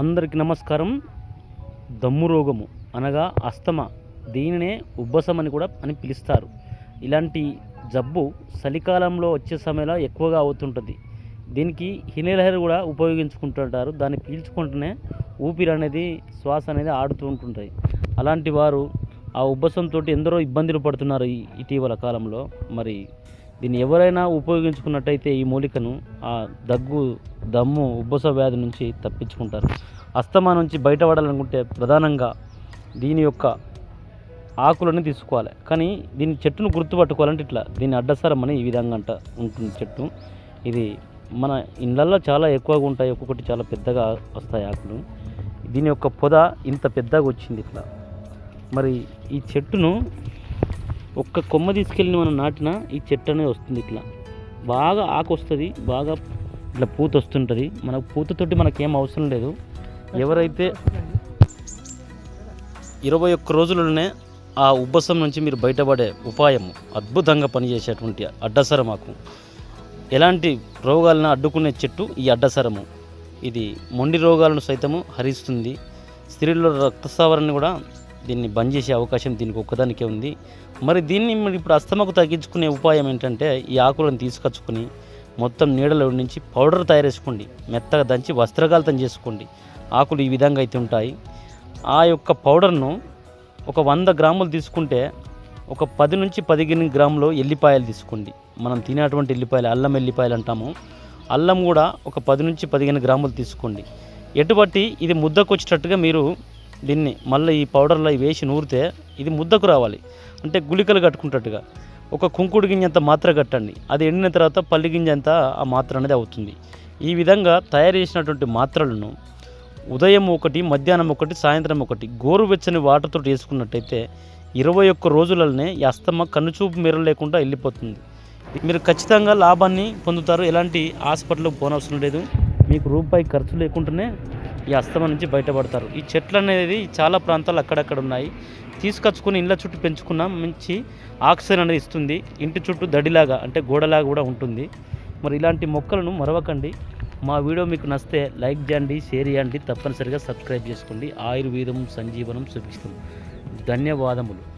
అందరికి నమస్కారం. దమ్ము రోగము అనగా అస్తమ దీనినే ఉబ్బసం అని కూడా అని పిలుస్తారు. ఇలాంటి జబ్బు చలికాలంలో వచ్చే సమయంలో ఎక్కువగా అవుతుంటుంది. దీనికి హినేలహర్ కూడా ఉపయోగించుకుంటుంటారు. దాన్ని పీల్చుకుంటూనే ఊపిరి అనేది శ్వాస అనేది ఆడుతూ ఉంటుంటాయి. అలాంటి వారు ఆ ఉబ్బసంతో ఎందరో ఇబ్బందులు పడుతున్నారు ఇటీవల కాలంలో. మరి దీన్ని ఎవరైనా ఉపయోగించుకున్నట్టయితే ఈ మూలికను ఆ దగ్గు దమ్ము ఉబ్బస వ్యాధి నుంచి తప్పించుకుంటారు. అస్తమా నుంచి బయటపడాలనుకుంటే ప్రధానంగా దీని యొక్క ఆకులను తీసుకోవాలి. కానీ దీని చెట్టును గుర్తుపట్టుకోవాలంటే ఇట్లా దీని అడ్డసరం అని ఈ విధంగా అంట ఉంటుంది చెట్టు. ఇది మన ఇళ్ళల్లో చాలా ఎక్కువగా ఉంటాయి ఒక్కొక్కటి చాలా పెద్దగా వస్తాయి ఆకులు. దీని యొక్క పొద ఇంత పెద్దగా వచ్చింది ఇట్లా. మరి ఈ చెట్టును ఒక్క కొమ్మ తీసుకెళ్ళి మనం నాటిన ఈ చెట్టు అనేది వస్తుంది ఇట్లా. బాగా ఆకు వస్తుంది బాగా ఇట్లా పూత వస్తుంటుంది. మన పూతతోటి మనకేం అవసరం లేదు. ఎవరైతే ఇరవై ఒక్క రోజులనే ఆ ఉబ్బసం నుంచి మీరు బయటపడే ఉపాయం అద్భుతంగా పనిచేసేటువంటి అడ్డసరమాకు ఎలాంటి రోగాలను అడ్డుకునే చెట్టు ఈ అడ్డసరము. ఇది మొండి రోగాలను సైతము హరిస్తుంది. స్త్రీల్లో రక్తస్రావాన్ని కూడా దీన్ని బంద్ చేసే అవకాశం దీనికి ఒక్కదానికే ఉంది. మరి దీన్ని ఇప్పుడు అస్తమకు తగ్గించుకునే ఉపాయం ఏంటంటే ఈ ఆకులను తీసుకొచ్చుకొని మొత్తం నీడలో నుంచి పౌడర్ తయారు చేసుకోండి మెత్తగా దంచి వస్త్రగాలితం చేసుకోండి. ఆకులు ఈ విధంగా అయితే ఉంటాయి. ఆ యొక్క పౌడర్ను ఒక వంద గ్రాములు తీసుకుంటే ఒక పది నుంచి పదిహేను గ్రాములు ఎల్లిపాయలు తీసుకోండి. మనం తినేటువంటి ఎల్లిపాయలు అల్లం ఎల్లిపాయలు అంటాము. అల్లం కూడా ఒక పది నుంచి పదిహేను గ్రాములు తీసుకోండి. ఎటువంటి ఇది ముద్దకు వచ్చేటట్టుగా మీరు దీన్ని మళ్ళీ ఈ పౌడర్లో వేసి నూరితే ఇది ముద్దకు రావాలి. అంటే గుళికలు కట్టుకుంటట్టుగా. ఒక కుంకుడు గింజ అంత మాత్ర కట్టండి. అది ఎండిన తర్వాత పల్లి గింజ అంత ఆ మాత్ర అనేది అవుతుంది. ఈ విధంగా తయారు చేసినటువంటి మాత్రలను ఉదయం ఒకటి మధ్యాహ్నం ఒకటి సాయంత్రం ఒకటి గోరువెచ్చని వాటర్తో వేసుకున్నట్టయితే ఇరవై ఒక్క రోజులనే ఈ అస్తమ కన్నుచూపు మేర లేకుండా వెళ్ళిపోతుంది. మీరు ఖచ్చితంగా లాభాన్ని పొందుతారు. ఎలాంటి హాస్పిటల్కి పోనవసరం లేదు. మీకు రూపాయి ఖర్చు లేకుండానే ఈ అస్తమ నుంచి బయటపడతారు. ఈ చెట్లు అనేది చాలా ప్రాంతాలు అక్కడక్కడ ఉన్నాయి. తీసుకొచ్చుకుని ఇళ్ళ చుట్టూ పెంచుకున్న. మంచి ఆక్సిజన్ అనేది ఇస్తుంది. ఇంటి చుట్టూ దడిలాగా అంటే గోడలాగా కూడా ఉంటుంది. మరి ఇలాంటి మొక్కలను మరవకండి. మా వీడియో మీకు నచ్చితే లైక్ చేయండి షేర్ చేయండి. తప్పనిసరిగా సబ్స్క్రైబ్ చేసుకోండి. ఆయుర్వేదం సంజీవనం చూపిస్తుంది ధన్యవాదములు.